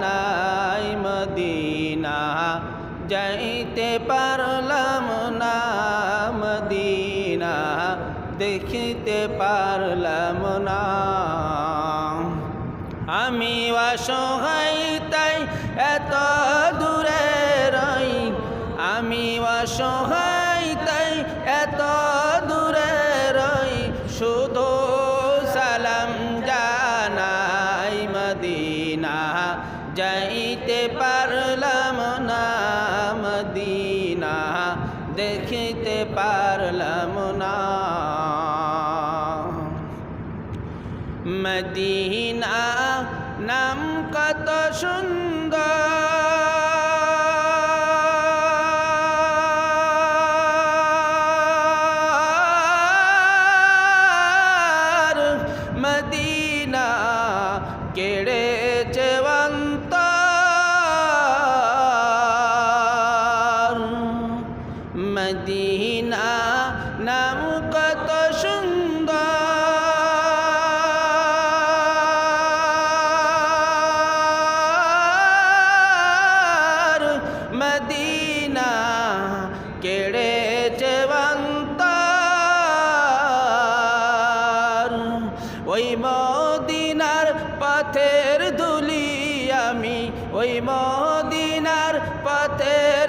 জানাই মদিনা যাইতে পারলাম না মদিনা দেখিতে পারলাম না। আমি অসহায় যাইতে পারলাম না মদিনা দেখিতে পারলাম না। মদিনা নাম কত সুন্দর। মদিনা কেড়ে মদিনা নাম কত সুন্দর। মদিনা কেড়ে চেবন্ত ওই মদিনার পথের দুলি আমি, ওই মদিনার পথের